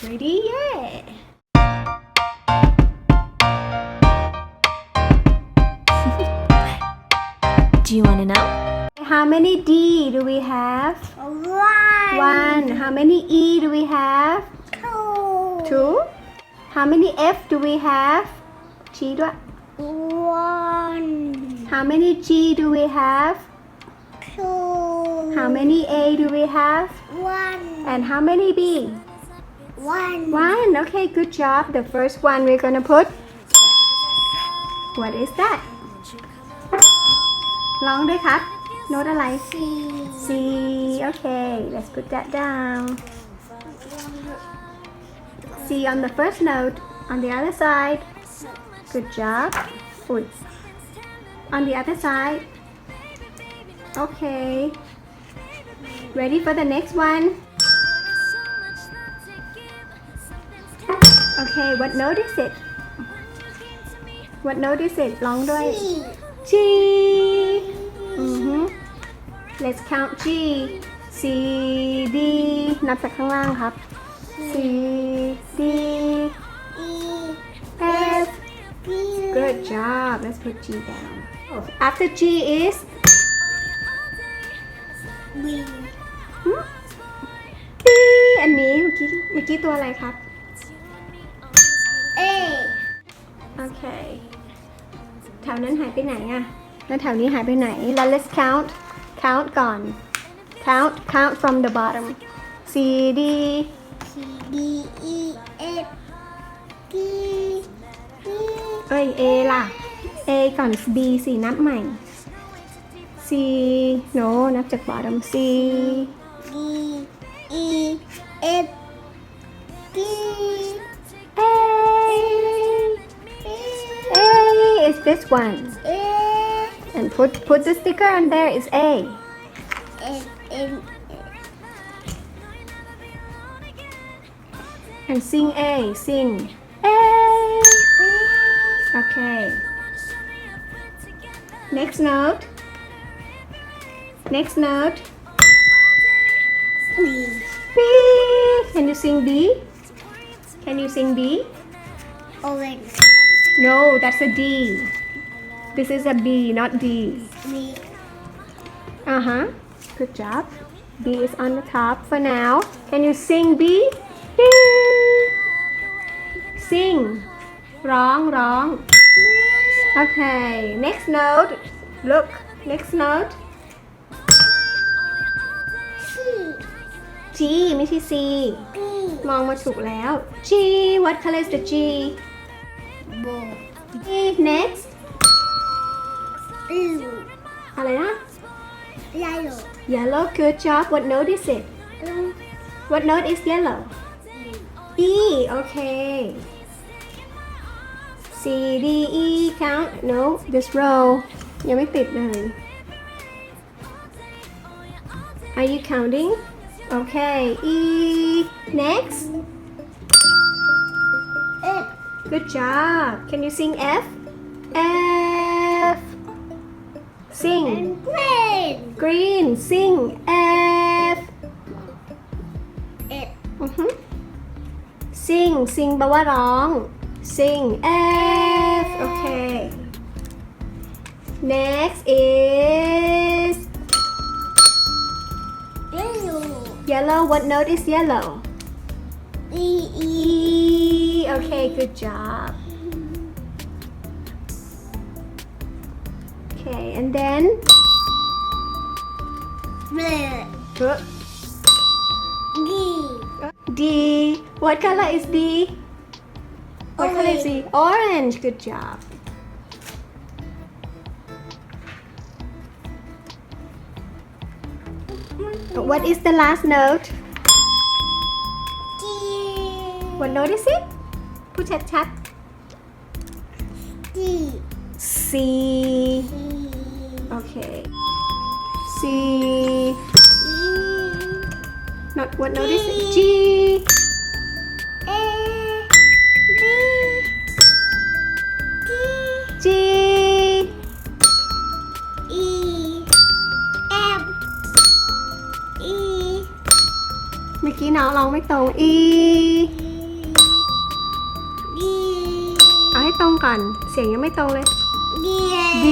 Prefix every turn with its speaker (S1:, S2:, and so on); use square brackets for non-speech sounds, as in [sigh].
S1: pretty yet. [laughs]
S2: do you want to know?
S1: How many D do we have?
S3: One.
S1: One. How many E do we have?
S3: Two.
S1: Two. How many F do we have? G do
S3: One.
S1: How many G do we have?
S3: Two.
S1: How many A do we have?
S3: One.
S1: And how many B?
S3: One.
S1: one okay good job the first one we're gonna put what is that ร้องด้วยครับ โน้ตอะไร
S3: C.
S1: C okay let's put that down C on the first note on the other side good job Uy. on the other side okay ready for the next one Okay what note is it what note is it ร้องด้วย
S3: C.
S1: G. Mm-hmm. Let's count G. C D นับจากข้างล่างครับ C D
S3: E.
S1: F. Good job. Let's put G down. Oh, after G is
S3: B
S1: อันนี้เมื่อกี้เมื่อกี้ตัวอะไรครับ เคแถวนั้นหายไปไหนอะแล้วแถวนี้หายไปไหน แล้ว let's count count ก่อน count count from the bottom C D
S3: C. D. E. F. G. D.
S1: เอ้ย A ล่ะ A ก่อน B สินับใหม่ C no นับจาก bottom C this one
S3: A.
S1: and put put the sticker on there. Is A, and sing A sing A okay next note next note
S3: B.
S1: B can you sing B can you sing B
S3: Orange.
S1: No, that's a D. This is a B, not D.
S3: B.
S1: Uh huh. Good job. B is on the top for now. Can you sing B? Ding. Sing. ร้องร้อง Okay. Next note. Look. Next note.
S3: C.
S1: G ไม่ใช่ C
S3: B.
S1: มองมาถูกแล้ว G. What color is the G?
S3: Blue.
S1: G. Next.
S3: Blue.
S1: อะไรนะ
S3: Yellow.
S1: Yellow. Good job. What note is it?
S3: Blue.
S1: What note is yellow? E. Okay. C D E count. No, this row. ยังไม่ติดเลย Are you counting? Okay. E. Next.
S3: F.
S1: Good job. Can you sing F? F. Sing.
S3: And green.
S1: Green. Sing. F.
S3: F.
S1: อือฮึ sing sing แปลว่าร้อง sing F okay next is
S3: Yellow.
S1: yellow what note is yellow
S3: E. E.
S1: E okay good job Okay, and then?
S3: D.
S1: D. What color is D? What Orange. color is D? Orange. Good job. What is the last note?
S3: G.
S1: What note is it? Put chat chat.
S3: D.
S1: C. C.
S3: เค
S1: C not what notice G
S3: A B D
S1: G
S3: E M E
S1: เมื่อกี้น้องร้องไม่ตรง E
S3: เอาให้
S1: ตรงก่อน เสียงยังไม่ตรงเลย D